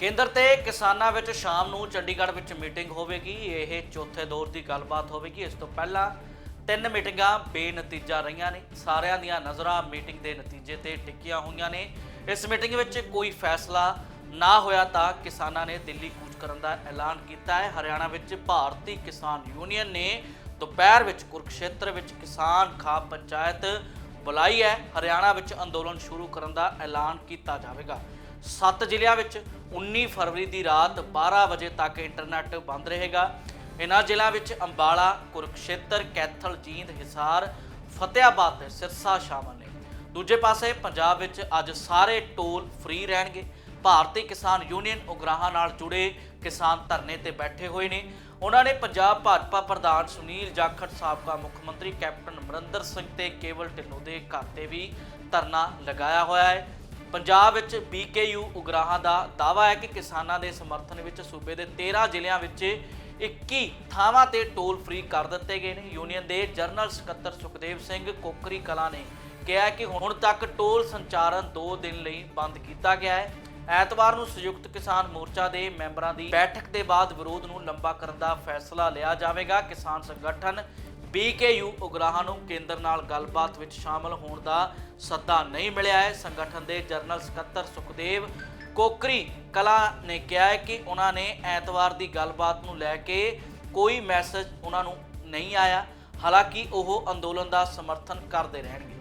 ਕੇਂਦਰ ਤੇ ਕਿਸਾਨਾਂ ਵਿੱਚ ਸ਼ਾਮ ਨੂੰ ਚੰਡੀਗੜ੍ਹ ਵਿੱਚ ਮੀਟਿੰਗ ਹੋਵੇਗੀ। ਇਹ ਚੌਥੇ ਦੌਰ ਦੀ ਗੱਲਬਾਤ ਹੋਵੇਗੀ। ਇਸ ਤੋਂ ਪਹਿਲਾਂ ਤਿੰਨ ਮੀਟਿੰਗਾਂ ਬੇਨਤੀਜਾ ਰਹੀਆਂ ਨੇ। ਸਾਰਿਆਂ ਦੀਆਂ ਨਜ਼ਰਾਂ ਮੀਟਿੰਗ ਦੇ ਨਤੀਜੇ ਤੇ ਟਿੱਕੀਆਂ ਹੋਈਆਂ ਨੇ। ਇਸ ਮੀਟਿੰਗ ਵਿੱਚ ਕੋਈ ਫੈਸਲਾ ਨਾ ਹੋਇਆ ਤਾਂ ਕਿਸਾਨਾਂ ਨੇ ਦਿੱਲੀ ਕੂਚ ਕਰਨ ਦਾ ਐਲਾਨ ਕੀਤਾ ਹੈ। ਹਰਿਆਣਾ ਵਿੱਚ ਭਾਰਤੀ ਕਿਸਾਨ ਯੂਨੀਅਨ ਨੇ ਦੁਪਹਿਰ ਵਿੱਚ ਕੁਰਕਸ਼ੇਤਰ ਵਿੱਚ ਕਿਸਾਨ ਖਾਪ ਪੰਚਾਇਤ ਬੁਲਾਈ ਹੈ। ਹਰਿਆਣਾ ਵਿੱਚ ਅੰਦੋਲਨ ਸ਼ੁਰੂ ਕਰਨ ਦਾ ਐਲਾਨ ਕੀਤਾ ਜਾਵੇਗਾ। ਸੱਤ ਜ਼ਿਲ੍ਹਿਆਂ ਵਿੱਚ 19 ਫਰਵਰੀ ਦੀ ਰਾਤ 12 ਵਜੇ ਤੱਕ ਇੰਟਰਨੈਟ ਬੰਦ ਰਹੇਗਾ। ਇਹਨਾਂ ਜ਼ਿਲ੍ਹਿਆਂ ਵਿੱਚ ਅੰਬਾਲਾ, ਕੁਰਕਸ਼ੇਤਰ, ਕੈਥਲ, ਜੀਂਦ, ਹਿਸਾਰ, ਫਤਿਆਬਾਦ ਤੇ ਸਿਰਸਾ ਸ਼ਾਮਲ ਨੇ। ਦੂਜੇ ਪਾਸੇ ਪੰਜਾਬ ਵਿੱਚ ਅੱਜ ਸਾਰੇ ਟੋਲ ਫ੍ਰੀ ਰਹਿਣਗੇ। ਭਾਰਤੀ ਕਿਸਾਨ ਯੂਨੀਅਨ ਉਗਰਾਹਾਂ ਨਾਲ ਜੁੜੇ ਕਿਸਾਨ ਧਰਨੇ ਤੇ ਬੈਠੇ ਹੋਏ ਨੇ। ਉਹਨਾਂ ਨੇ ਪੰਜਾਬ ਭਾਜਪਾ ਪ੍ਰਧਾਨ ਸੁਨੀਲ ਜਾਖੜ ਸਾਬਕਾ ਮੁੱਖ ਮੰਤਰੀ ਕੈਪਟਨ ਅਮਰਿੰਦਰ ਸਿੰਘ ਤੇ ਕੇਵਲ ਢਿੱਲੋਂ ਦੇ ਘਰ ਤੇ ਵੀ ਧਰਨਾ ਲਗਾਇਆ ਹੋਇਆ ਹੈ। ਪੰਜਾਬ ਵਿੱਚ ਬੀਕੇਯੂ ਉਗਰਾਹਾਂ ਦਾ ਦਾਅਵਾ ਹੈ ਕਿ ਕਿਸਾਨਾਂ ਦੇ ਸਮਰਥਨ ਵਿੱਚ ਸੂਬੇ ਦੇ 13 ਜ਼ਿਲ੍ਹਿਆਂ ਵਿੱਚ 21 ਥਾਵਾਂ ਤੇ ਟੋਲ ਫ੍ਰੀ ਕਰ ਦਿੱਤੇ ਗਏ ਨੇ। ਯੂਨੀਅਨ ਦੇ ਜਨਰਲ ਸਕੱਤਰ ਸੁਖਦੇਵ ਸਿੰਘ ਕੋਕਰੀ ਕਲਾ ਨੇ ਕਿਹਾ ਕਿ ਹੁਣ ਤੱਕ ਟੋਲ ਸੰਚਾਰਨ 2 ਦਿਨ ਲਈ ਬੰਦ ਕੀਤਾ ਗਿਆ ਹੈ। ਐਤਵਾਰ ਨੂੰ ਸੰਯੁਕਤ ਕਿਸਾਨ ਮੋਰਚਾ ਦੇ ਮੈਂਬਰਾਂ ਦੀ ਬੈਠਕ ਦੇ ਬਾਅਦ ਵਿਰੋਧ ਨੂੰ ਲੰਬਾ ਕਰਨ ਦਾ ਫੈਸਲਾ ਲਿਆ ਜਾਵੇਗਾ। ਕਿਸਾਨ ਸੰਗਠਨ ਬੀਕੇਯੂ ਉਗਰਾਹਾਂ ਨੂੰ ਕੇਂਦਰ ਨਾਲ ਗੱਲਬਾਤ ਵਿੱਚ ਸ਼ਾਮਲ ਹੋਣ ਦਾ ਸੱਦਾ ਨਹੀਂ ਮਿਲਿਆ ਹੈ। ਸੰਗਠਨ ਦੇ ਜਨਰਲ ਸਕੱਤਰ ਸੁਖਦੇਵ ਕੋਕਰੀ ਕਲਾ ਨੇ ਕਿਹਾ ਹੈ ਕਿ ਉਹਨਾਂ ਨੇ ਐਤਵਾਰ ਦੀ ਗੱਲਬਾਤ ਨੂੰ ਲੈ ਕੇ ਕੋਈ ਮੈਸੇਜ ਉਹਨਾਂ ਨੂੰ ਨਹੀਂ ਆਇਆ। ਹਾਲਾਂਕਿ ਉਹ ਅੰਦੋਲਨ ਦਾ ਸਮਰਥਨ ਕਰਦੇ ਰਹਿਣਗੇ।